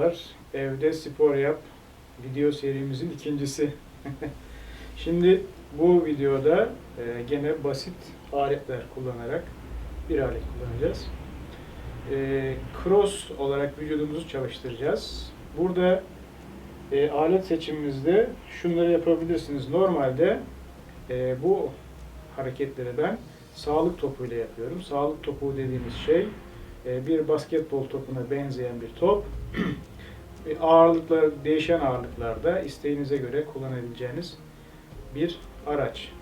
merhabalar. Evde spor yap video serimizin ikincisi. Şimdi bu videoda e, gene basit aletler kullanarak bir alet kullanacağız. E, cross olarak vücudumuzu çalıştıracağız. Burada e, alet seçimimizde şunları yapabilirsiniz. Normalde e, bu hareketleri ben sağlık topuyla yapıyorum. Sağlık topu dediğimiz şey e, bir basketbol topuna benzeyen bir top. E, ağırlıklar, değişen ağırlıklarda isteğinize göre kullanabileceğiniz bir araç.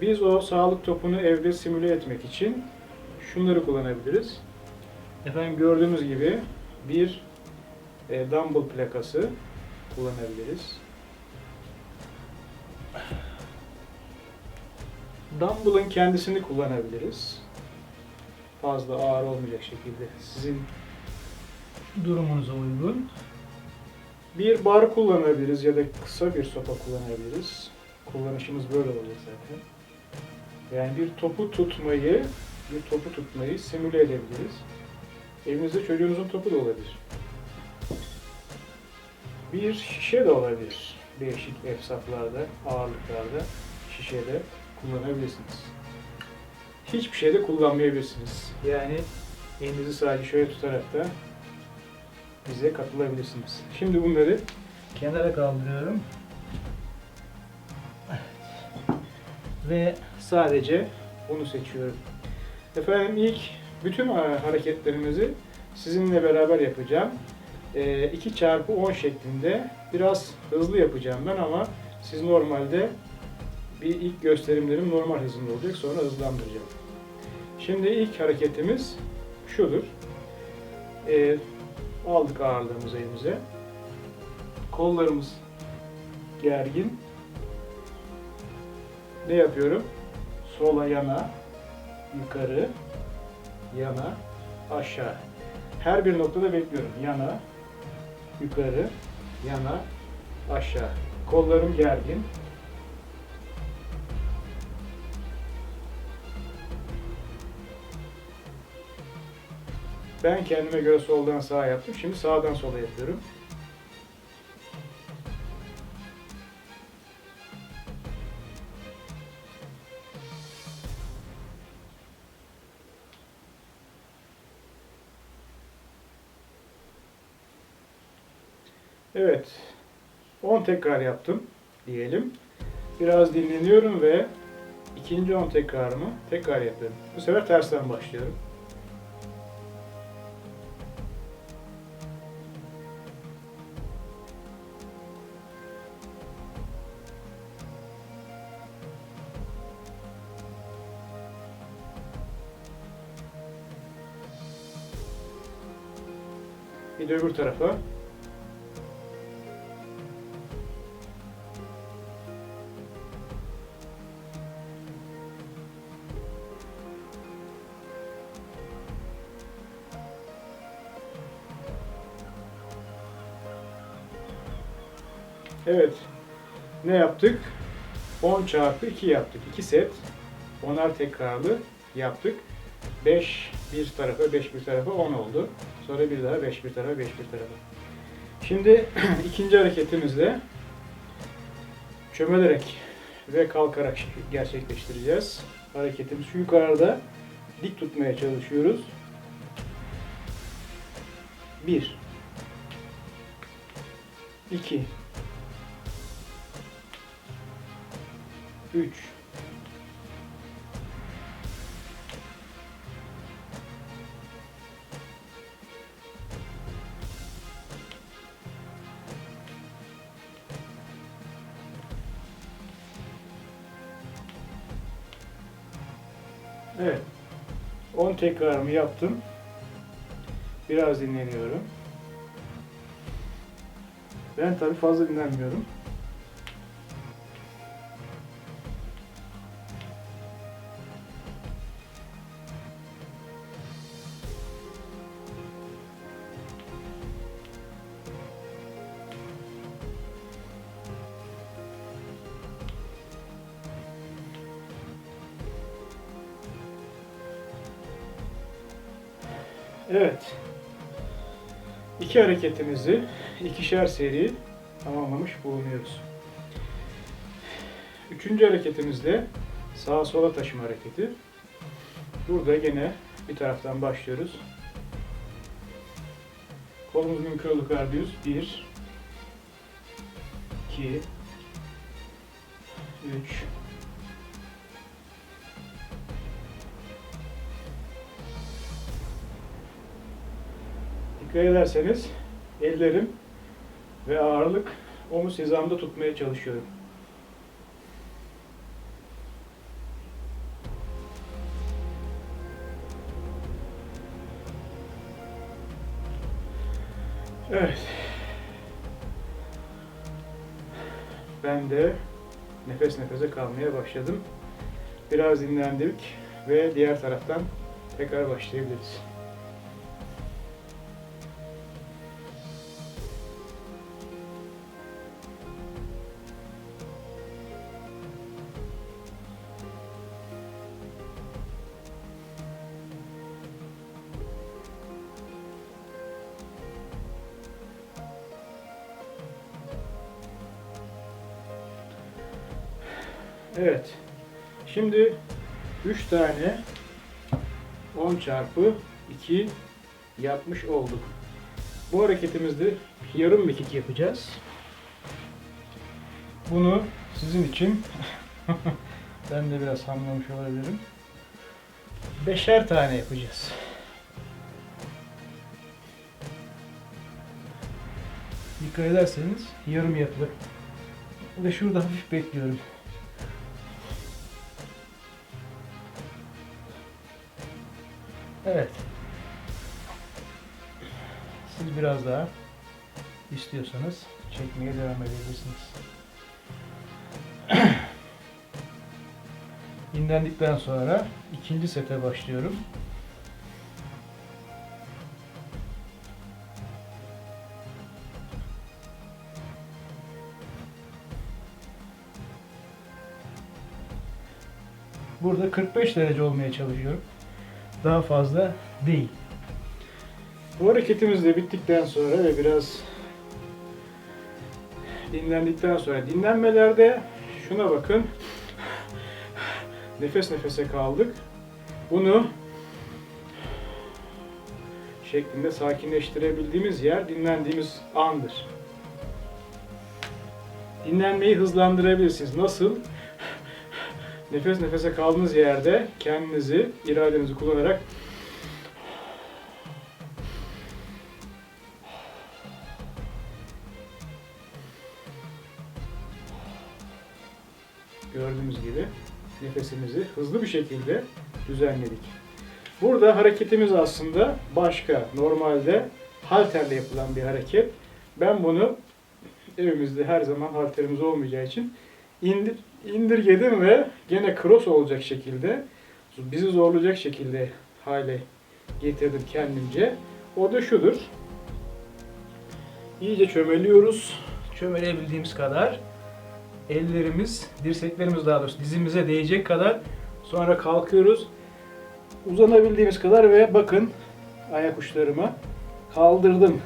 Biz o sağlık topunu evde simüle etmek için şunları kullanabiliriz. Efendim gördüğünüz gibi bir e, dumbbell plakası kullanabiliriz. Dumbbell'ın kendisini kullanabiliriz. Fazla ağır olmayacak şekilde sizin durumunuza uygun. Bir bar kullanabiliriz ya da kısa bir sopa kullanabiliriz. Kullanışımız böyle olacak zaten. Yani bir topu tutmayı, bir topu tutmayı simüle edebiliriz. Evinizde çocuğunuzun topu da olabilir. Bir şişe de olabilir. Değişik efsaflarda, ağırlıklarda şişede kullanabilirsiniz. Hiçbir şeyde kullanmayabilirsiniz. Yani elinizi sadece şöyle tutarak da bize katılabilirsiniz. Şimdi bunları kenara kaldırıyorum. Ve sadece bunu seçiyorum. Efendim ilk bütün hareketlerimizi sizinle beraber yapacağım. 2 çarpı 10 şeklinde biraz hızlı yapacağım ben ama siz normalde bir ilk gösterimlerim normal hızında olacak sonra hızlandıracağım. Şimdi ilk hareketimiz şudur. Ee, aldık ağırlığımızı elimize. Kollarımız gergin. Ne yapıyorum? Sola yana, yukarı, yana, aşağı. Her bir noktada bekliyorum. Yana, yukarı, yana, aşağı. Kollarım gergin. Ben kendime göre soldan sağa yaptım. Şimdi sağdan sola yapıyorum. Evet. 10 tekrar yaptım diyelim. Biraz dinleniyorum ve ikinci 10 tekrarımı tekrar yapıyorum. Bu sefer tersten başlıyorum. De öbür tarafa. Evet. Ne yaptık? 10 çarpı 2 yaptık. 2 set. 10'ar tekrarlı yaptık. 5 bir tarafa, 5 bir tarafa 10 oldu. Sonra bir daha 5 bir tarafa, 5 bir tarafa. Şimdi ikinci hareketimizle çömelerek ve kalkarak gerçekleştireceğiz. Hareketimiz yukarıda dik tutmaya çalışıyoruz. 1 2 3 tekrarımı yaptım. Biraz dinleniyorum. Ben tabii fazla dinlenmiyorum. Evet. iki hareketimizi ikişer seri tamamlamış bulunuyoruz. Üçüncü hareketimizde sağa sola taşıma hareketi. Burada gene bir taraftan başlıyoruz. Kolumuz mümkün olduğu kadar düz. Bir, iki, üç, Dikkat ederseniz ellerim ve ağırlık omuz hizamda tutmaya çalışıyorum. Evet. Ben de nefes nefese kalmaya başladım. Biraz dinlendik ve diğer taraftan tekrar başlayabiliriz. Evet. Şimdi 3 tane 10 çarpı 2 yapmış olduk. Bu hareketimizde yarım mekik yapacağız. Bunu sizin için ben de biraz hamlamış olabilirim. Beşer tane yapacağız. Dikkat ederseniz yarım yapılır. Ve şurada hafif bekliyorum. Evet. Siz biraz daha istiyorsanız çekmeye devam edebilirsiniz. Dinlendikten sonra ikinci sete başlıyorum. Burada 45 derece olmaya çalışıyorum. Daha fazla değil. Bu hareketimiz de bittikten sonra ve biraz dinlendikten sonra dinlenmelerde şuna bakın. Nefes nefese kaldık. Bunu şeklinde sakinleştirebildiğimiz yer dinlendiğimiz andır. Dinlenmeyi hızlandırabilirsiniz. Nasıl? Nefes nefese kaldığınız yerde kendinizi, iradenizi kullanarak gördüğümüz gibi nefesimizi hızlı bir şekilde düzenledik. Burada hareketimiz aslında başka. Normalde halterle yapılan bir hareket. Ben bunu evimizde her zaman halterimiz olmayacağı için indir, indirgedim ve gene cross olacak şekilde bizi zorlayacak şekilde hale getirdim kendimce. O da şudur. İyice çömeliyoruz. Çömelebildiğimiz kadar ellerimiz, dirseklerimiz daha doğrusu dizimize değecek kadar sonra kalkıyoruz. Uzanabildiğimiz kadar ve bakın ayak uçlarıma kaldırdım.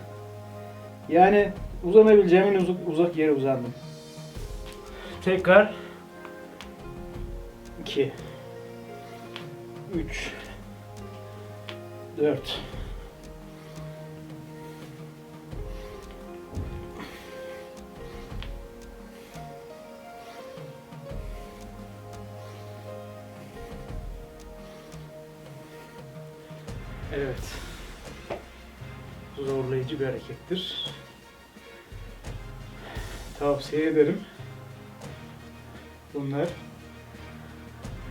Yani uzanabileceğimin uzak, uzak yere uzandım. Tekrar 2 3 4 Evet. Zorlayıcı bir harekettir. Tavsiye ederim. Bunlar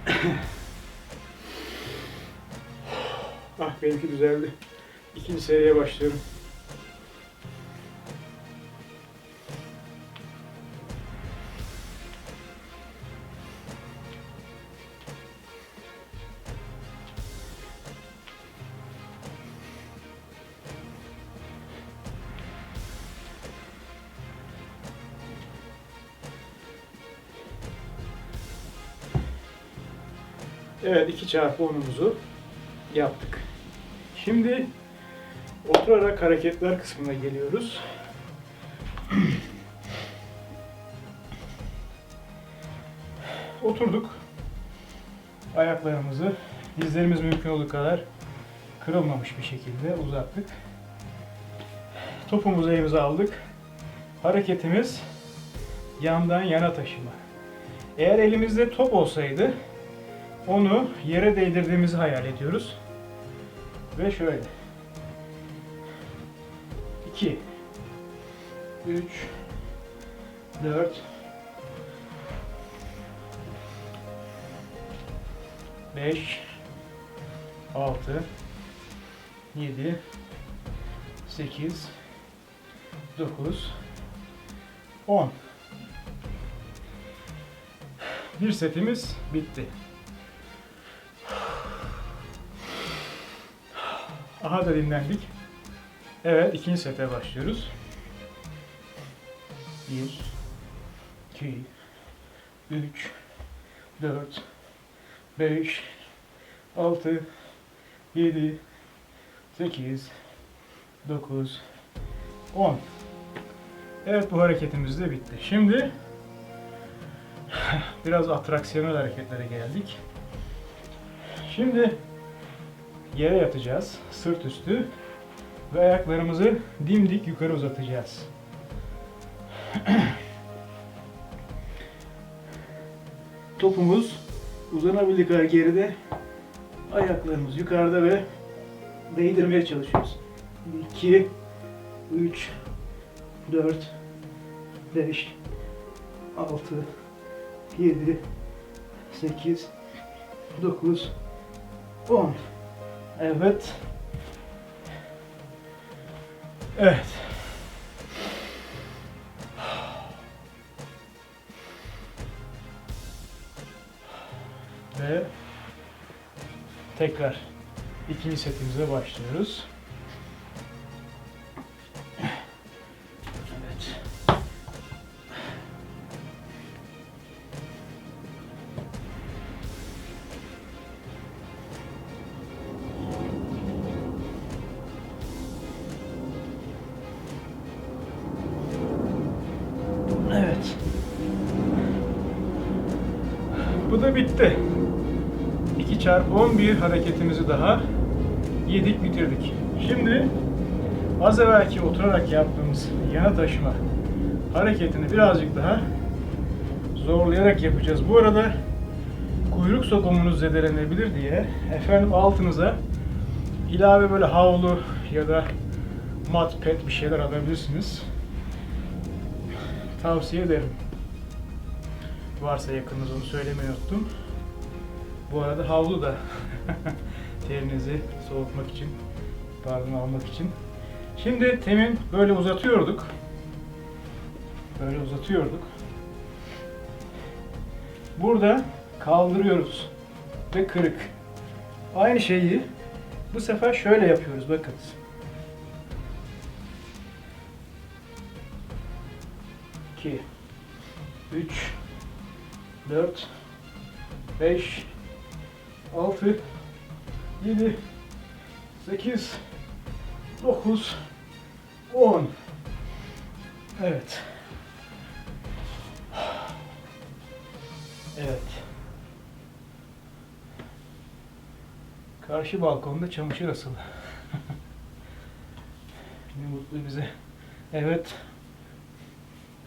ah benimki düzeldi. İkinci seriye başlıyorum. Evet 2 çarpı 10'umuzu yaptık. Şimdi Oturarak hareketler kısmına geliyoruz. Oturduk. Ayaklarımızı dizlerimiz mümkün olduğu kadar kırılmamış bir şekilde uzattık. Topumuzu elimize aldık. Hareketimiz yandan yana taşıma. Eğer elimizde top olsaydı onu yere değdirdiğimizi hayal ediyoruz. Ve şöyle. 2 3 4 5 6 7 8 9 10 Bir setimiz bitti. Aha da dinlendik. Evet, ikinci sete başlıyoruz. 1 2 3 4 5 6 7 8 9 10 Evet bu hareketimiz de bitti. Şimdi biraz atraksiyonel hareketlere geldik. Şimdi yere yatacağız. Sırt üstü ve ayaklarımızı dimdik yukarı uzatacağız. Topumuz uzanabildiği kadar geride. Ayaklarımız yukarıda ve değdirmeye çalışıyoruz. 2 3 4 5 6 7 8 9 10 Evet. Evet. Ve tekrar ikinci setimize başlıyoruz. Çarpı 11 hareketimizi daha yedik bitirdik. Şimdi az evvelki oturarak yaptığımız yana taşıma hareketini birazcık daha zorlayarak yapacağız. Bu arada kuyruk sokumunuz zedelenebilir diye efendim altınıza ilave böyle havlu ya da mat pet bir şeyler alabilirsiniz. Tavsiye ederim. Varsa yakınınız onu söylemeyi unuttum. Bu arada havlu da terinizi soğutmak için, pardon almak için. Şimdi temin böyle uzatıyorduk. Böyle uzatıyorduk. Burada kaldırıyoruz ve kırık. Aynı şeyi bu sefer şöyle yapıyoruz bakın. İki, üç, dört, beş, 6 7 8 9 10 Evet. Evet. Karşı balkonda çamaşır asılı. ne mutlu bize. Evet.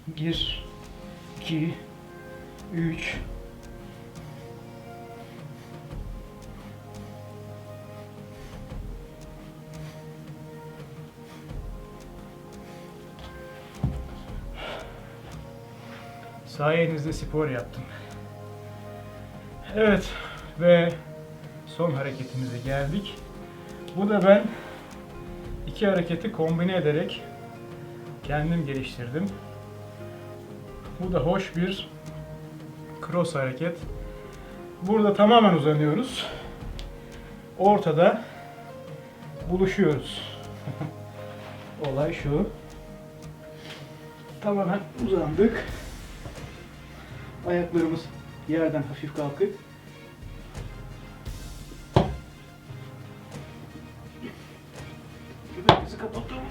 1 2 3 Sayenizde spor yaptım. Evet ve son hareketimize geldik. Bu da ben iki hareketi kombine ederek kendim geliştirdim. Bu da hoş bir cross hareket. Burada tamamen uzanıyoruz. Ortada buluşuyoruz. Olay şu. Tamamen uzandık. Ayaklarımız yerden hafif kalkık. Göbek kapatalım.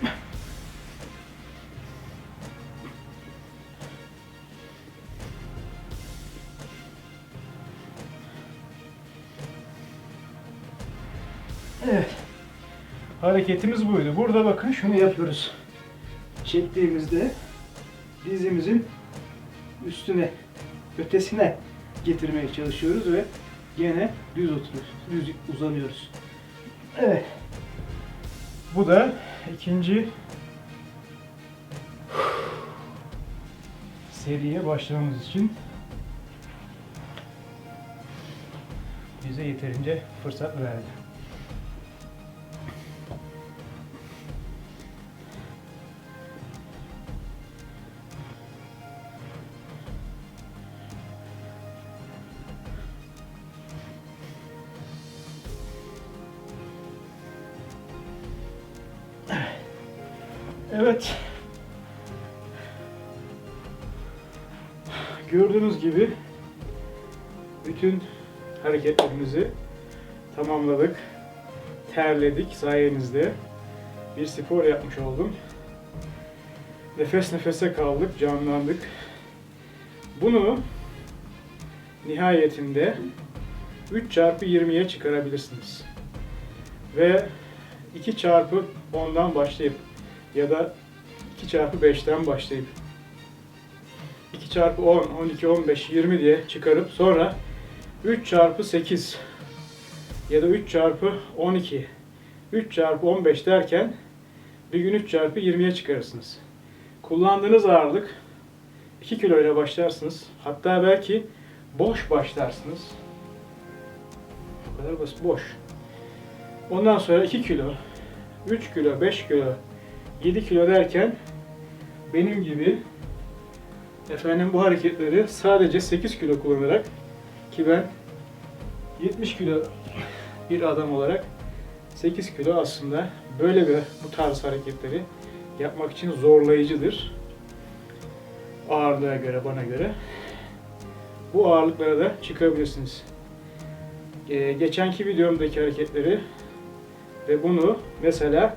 Evet. Hareketimiz buydu. Burada bakın şunu yapıyoruz. Çektiğimizde dizimizin üstüne, ötesine getirmeye çalışıyoruz ve gene düz oturuyoruz, düz uzanıyoruz. Evet. Bu da ikinci seriye başlamamız için bize yeterince fırsat verdi. Hareketlerimizi tamamladık. Terledik sayenizde. Bir spor yapmış oldum. Nefes nefese kaldık, canlandık. Bunu nihayetinde 3 çarpı 20'ye çıkarabilirsiniz. Ve 2 çarpı 10'dan başlayıp ya da 2 çarpı 5'ten başlayıp 2 çarpı 10, 12, 15, 20 diye çıkarıp sonra 3 çarpı 8 ya da 3 çarpı 12, 3 çarpı 15 derken bir gün 3 çarpı 20'ye çıkarırsınız. Kullandığınız ağırlık 2 kilo ile başlarsınız. Hatta belki boş başlarsınız. Bu kadar basit, boş. Ondan sonra 2 kilo, 3 kilo, 5 kilo, 7 kilo derken benim gibi efendim bu hareketleri sadece 8 kilo kullanarak ki ben 70 kilo bir adam olarak 8 kilo aslında böyle bir bu tarz hareketleri yapmak için zorlayıcıdır. Ağırlığa göre, bana göre. Bu ağırlıklara da çıkabilirsiniz. Ee, geçenki videomdaki hareketleri ve bunu mesela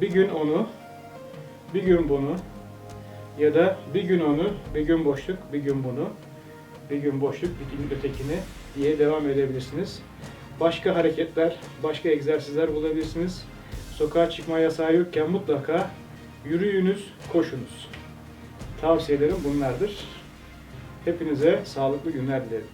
bir gün onu, bir gün bunu ya da bir gün onu, bir gün boşluk, bir gün bunu, bir gün boşluk, bir gün ötekini diye devam edebilirsiniz. Başka hareketler, başka egzersizler bulabilirsiniz. Sokağa çıkma yasağı yokken mutlaka yürüyünüz, koşunuz. Tavsiyelerim bunlardır. Hepinize sağlıklı günler dilerim.